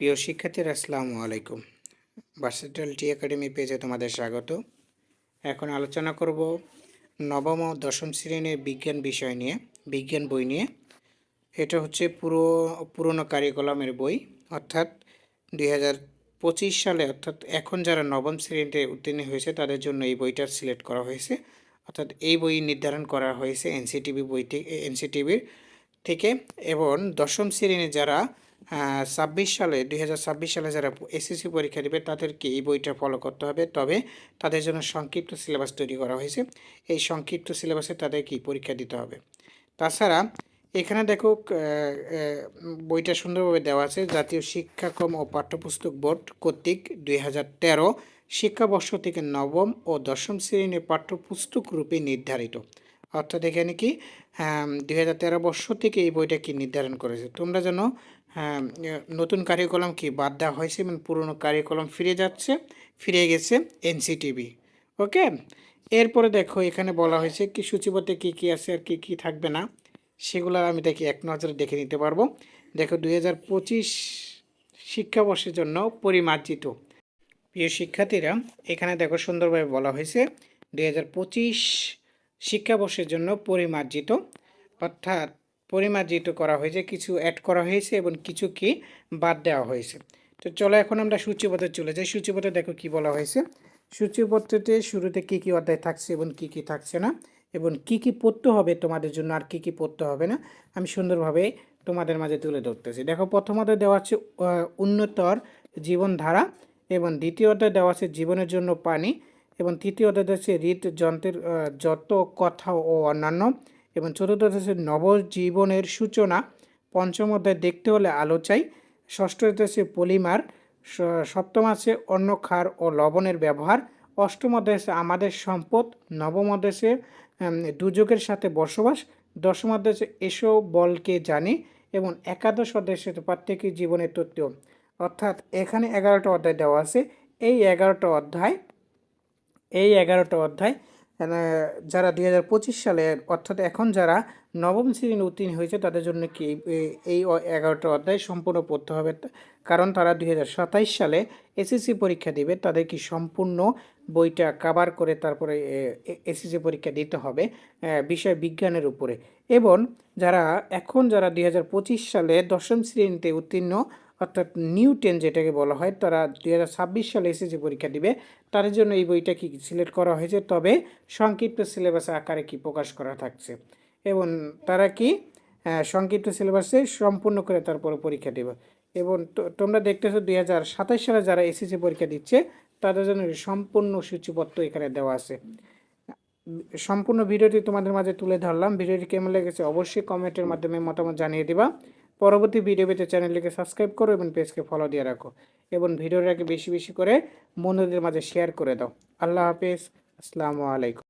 প্রিয় শিক্ষার্থীরা, আসসালামু আলাইকুম। ভার্সেটাল টি একাডেমি পেজে তোমাদের স্বাগত। এখন আলোচনা করব নবম ও দশম শ্রেণির বিজ্ঞান বিষয় নিয়ে, বিজ্ঞান বই নিয়ে। এটা হচ্ছে পুরো, পুরনো কারিকুলামের বই। অর্থাৎ দুই হাজার পঁচিশ সালে, অর্থাৎ এখন যারা নবম শ্রেণীতে উত্তীর্ণ হয়েছে, তাদের জন্য এই বইটা সিলেক্ট করা হয়েছে। অর্থাৎ এই বই নির্ধারণ করা হয়েছে এনসিটিভি বইটি এনসিটিভির থেকে। এবং দশম শ্রেণির যারা ছাব্বিশ সালে, দুই হাজার ছাব্বিশ সালে যারা এসএসসি পরীক্ষা দেবে, তাদেরকে এই বইটা ফলো করতে হবে। তবে তাদের জন্য সংক্ষিপ্ত সিলেবাস তৈরি করা হয়েছে। এই সংক্ষিপ্ত সিলেবাসে তাদের কি পরীক্ষা দিতে হবে। তাছাড়া এখানে দেখো বইটা সুন্দরভাবে দেওয়া আছে। জাতীয় শিক্ষাক্রম ও পাঠ্যপুস্তক বোর্ড কর্তৃক দুই হাজার তেরো শিক্ষাবর্ষ থেকে নবম ও দশম শ্রেণির পাঠ্যপুস্তক রূপে নির্ধারিত। অর্থাৎ এখানে কি? দুই হাজার তেরো বর্ষ থেকে এই বইটা কি নির্ধারণ করেছে। তোমরা যেন হ্যাঁ, নতুন কারিকুলাম কি বাদ দেওয়া হয়েছে? এবং পুরনো কারিকুলাম ফিরে যাচ্ছে ফিরে গেছে এনসিটিভি ওকে? এরপরে দেখো এখানে বলা হয়েছে কি সূচিপত্রে কী কী আছে আর কী কী থাকবে না সেগুলো আমি দেখি এক নজরে দেখে নিতে পারব। দেখো দুই হাজার পঁচিশ শিক্ষাবর্ষের জন্য পরিমার্জিত। প্রিয় শিক্ষার্থীরা এখানে দেখো সুন্দরভাবে বলা হয়েছে দুই হাজার পঁচিশ শিক্ষাবর্ষের জন্য পরিমার্জিত, অর্থাৎ পরিমার্জিত করা হয়েছে, কিছু অ্যাড করা হয়েছে এবং কিছু কি বাদ দেওয়া হয়েছে। তো চলো এখন আমরা সূচিপত্রে চলে যাই। সূচিপত্রে দেখো কি বলা হয়েছে। সূচিপত্রতে শুরুতে কি কি অধ্যায় থাকছে এবং কি কি থাকছে না, এবং কি কি পড়তে হবে তোমাদের জন্য আর কি কি পড়তে হবে না, আমি সুন্দরভাবে তোমাদের মাঝে তুলে ধরতেছি। দেখো, প্রথম অধ্যায় দেওয়া আছে উন্নতর জীবনধারা, এবং দ্বিতীয় অধ্যায় দেওয়া আছে জীবনের জন্য পানি এবং তৃতীয় হচ্ছে হৃদযন্ত্রের যত কথা ও অন্যান্য এবং চতুর্থ হচ্ছে নবজীবনের সূচনা, পঞ্চম অধ্যায় দেখতে হলে আলো চাই, ষষ্ঠ হচ্ছে পলিমার সপ্তম আছে অন্য ক্ষার ও লবণের ব্যবহার, অষ্টম অধ্যায় আমাদের সম্পদ, নবম অধ্যায় আছে দুযোগের সাথে বসবাস, দশম অধ্যায় আছে এসো বলকে জানি এবং একাদশ অধ্যায় সাথে প্রত্যেকের জীবনের তথ্য। অর্থাৎ এখানে এগারোটা অধ্যায় দেওয়া আছে। এই এগারোটা অধ্যায় এই এগারোটা অধ্যায় যারা দুই হাজার পঁচিশ সালে অর্থাৎ এখন যারা নবম শ্রেণি উত্তীর্ণ হয়েছে, তাদের জন্য কি এই- এগারোটা অধ্যায় সম্পূর্ণ পড়তে হবে? কারণ তারা দুই হাজার সাতাইশ সালে এসএসসি পরীক্ষা দিবে, তাদের কি সম্পূর্ণ বইটা কাভার করে তারপরে এসএসসি পরীক্ষা দিতে হবে বিষয় বিজ্ঞানের উপরে। এবং যারা, এখন যারা দুই হাজার পঁচিশ সালে দশম শ্রেণীতে উত্তীর্ণ অর্থাৎ নিউ টেন যেটাকে বলা হয়, তারা দুই হাজার ছাব্বিশ সালে এসএসসি পরীক্ষা দিবে। তাদের জন্য এই বইটা কি সিলেক্ট করা হয়েছে? তবে সংক্ষিপ্ত সিলেবাস আকারে কি প্রকাশ করা থাকছে? এবং তারা কি সংক্ষিপ্ত সিলেবাসে সম্পূর্ণ করে তারপর পরীক্ষা দেবে। এবং তোমরা দেখতেছো দুই হাজার সাতাশ সালে যারা এসএসসি পরীক্ষা দিচ্ছে, তাদের জন্য সম্পূর্ণ সূচিপত্র এখানে দেওয়া আছে। সম্পূর্ণ ভিডিওটি তোমাদের মাঝে তুলে ধরলাম। ভিডিওটি কেমন লেগেছে অবশ্যই কমেন্টের মাধ্যমে মতামত জানিয়ে দিবা। পরবর্তী ভিডিও পেতে চ্যানেলটিকে সাবস্ক্রাইব করো এবং পেজকে ফলো দিয়ে রাখো এবং ভিডিওটাকে বেশি বেশি করে বন্ধুদের মাঝে শেয়ার করে দাও। আল্লাহ হাফেজ। আসসালামু আলাইকুম।